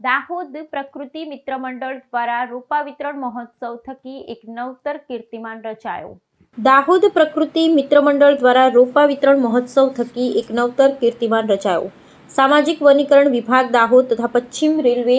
દાહોદ પ્રકૃતિ મિત્ર મંડળ દ્વારા રોપા વિતરણ મહોત્સવ થકી એક નવતર કીર્તિમાન રચાયો. દાહોદ પ્રકૃતિ મિત્ર મંડળ દ્વારા રોપા વિતરણ મહોત્સવ થકી એક નવતર કીર્તિમાન રચાયો. સામાજિક વનીકરણ વિભાગ દાહોદ તથા પશ્ચિમ રેલવે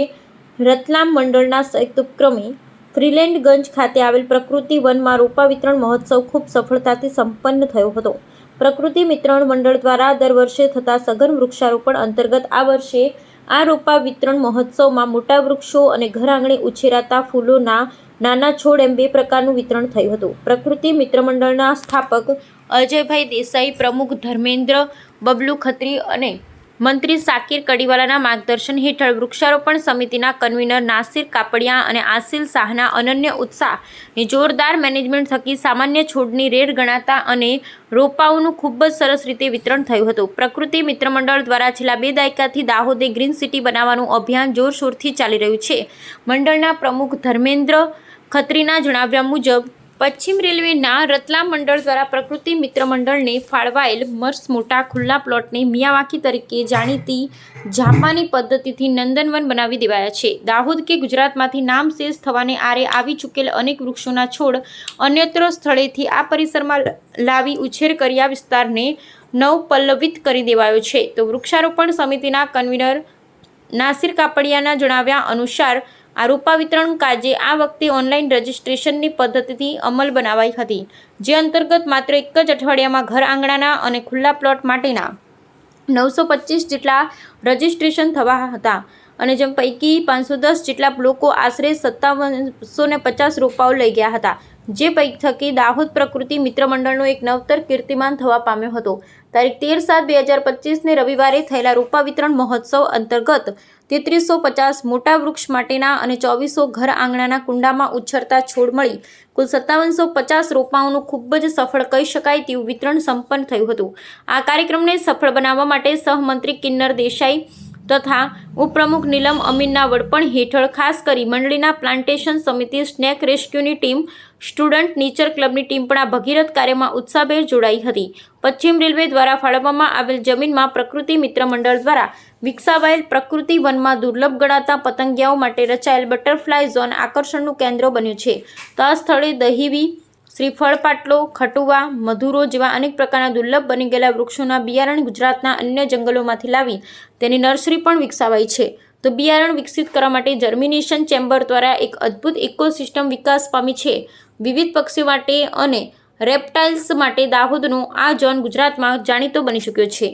રતલામ મંડળના સંયુક્ત ઉપક્રમે ફ્રીલેન્ડગંજ ખાતે આવેલ પ્રકૃતિ વનમાં રોપા વિતરણ મહોત્સવ ખૂબ સફળતાથી સંપન્ન થયો હતો. પ્રકૃતિ મિત્રણ મંડળ દ્વારા દર વર્ષે થતા સઘન વૃક્ષારોપણ અંતર્ગત આ વર્ષે આ રોપા વિતરણ મહોત્સવમાં મોટા વૃક્ષો અને ઘર આંગણે ઉછેરાતા ફૂલોના નાના છોડ એમ બે પ્રકારનું વિતરણ થયું હતું. પ્રકૃતિ મિત્ર મંડળના સ્થાપક અજયભાઈ દેસાઈ, પ્રમુખ ધર્મેન્દ્ર બબલુ ખત્રી અને મંત્રી સાકિર કડીવાલાના માર્ગદર્શન હેઠળ વૃક્ષારોપણ સમિતિના કન્વીનર નાસિર કાપડિયા અને આસિલ શાહના અનન્ય ઉત્સાહની જોરદાર મેનેજમેન્ટ થકી સામાન્ય છોડની રેર ગણાતા અને રોપાઓનું ખૂબ જ સરસ રીતે વિતરણ થયું હતું. પ્રકૃતિ મિત્ર મંડળ દ્વારા છેલ્લા બે દાયકાથી દાહોદે ગ્રીન સિટી બનાવવાનું અભિયાન જોરશોરથી ચાલી રહ્યું છે. મંડળના પ્રમુખ ધર્મેન્દ્ર ખત્રીના જણાવ્યા મુજબ પશ્ચિમ રેલવેના રતલામ મંડળ દ્વારા પ્રકૃતિ મિત્ર મંડળને ફાળવાયેલ મર્સ મોટા ખુલ્લા પ્લોટને મિયાવાકી તરીકે જાણીતી જાપાની પદ્ધતિથી નંદનવન બનાવી દેવાયા છે. દાહોદ કે ગુજરાતમાંથી નામશેષ થવાને આરે આવી ચૂકેલ અનેક વૃક્ષોના છોડ અન્યત્ર સ્થળેથી આ પરિસરમાં લાવી ઉછેર કર્યા વિસ્તારને નવપલ્લવિત કરી દેવાયો છે. તો વૃક્ષારોપણ સમિતિના કન્વીનર નાસિર કાપડિયાના જણાવ્યા અનુસાર આ રોપા વિતરણ કાજે આ વખતે ઓનલાઈન રજિસ્ટ્રેશનની પદ્ધતિથી અમલ બનાવાઈ હતી, જે અંતર્ગત માત્ર એક જ અઠવાડિયામાં ઘર આંગણાના અને ખુલ્લા પ્લોટ માટેના નવસો પચીસ જેટલા રજિસ્ટ્રેશન થવા હતા અને જેમ પૈકી પાંચસો દસ જેટલા લોકો આશરે સત્તાવનસો ને પચાસ રોપાઓ લઈ ગયા હતા, જે પૈકી થકી દાહોદ પ્રકૃતિ મિત્ર મંડળનો એક નવતર કીર્તિમાન થવા પામ્યો હતો. તારીખ તેર સાત બે હજાર પચીસને રવિવારે થયેલા રોપા વિતરણ મહોત્સવ અંતર્ગત તેત્રીસો પચાસ મોટા વૃક્ષ માટેના અને ચોવીસો ઘર આંગણાના કુંડામાં ઉછરતા છોડ મળી. કુલ સત્તાવનસો પચાસ રોપાઓનું ખૂબ જ સફળ કહી શકાય તેવું વિતરણ સંપન્ન થયું હતું. આ કાર્યક્રમને સફળ બનાવવા માટે સહમંત્રી કિન્નર દેસાઈ તથા ઉપપ્રમુખ નીલમ અમીનના વડપણ હેઠળ ખાસ કરી મંડળીના પ્લાન્ટેશન સમિતિ સ્નેક રેસ્ક્યુની ટીમ, સ્ટુડન્ટ નેચર ક્લબની ટીમ પણ આ ભગીરથ કાર્યમાં ઉત્સાહભેર જોડાઈ હતી. પશ્ચિમ રેલવે દ્વારા ફાળવવામાં આવેલ જમીનમાં પ્રકૃતિ મિત્ર મંડળ દ્વારા વિકસાવાયેલ પ્રકૃતિ વનમાં દુર્લભ ગણાતા પતંગિયાઓ માટે રચાયેલ બટરફ્લાય ઝોન આકર્ષણનું કેન્દ્ર બન્યું છે. તો આ સ્થળે દહીવી શ્રીફળ પાટલો ખટુવા, મધુરો જેવા અનેક પ્રકારના દુર્લભ બની ગયેલા વૃક્ષોના બિયારણ ગુજરાતના અન્ય જંગલોમાંથી લાવી તેની નર્સરી પણ વિકસાવાઈ છે. તો બિયારણ વિકસિત કરવા માટે જર્મિનેશન ચેમ્બર દ્વારા એક અદ્ભુત ઇકોસિસ્ટમ વિકાસ પામી છે. વિવિધ પક્ષીઓ માટે અને રેપ્ટાઇલ્સ માટે દાહોદનો આ ઝોન ગુજરાતમાં જાણીતો બની ચૂક્યો છે.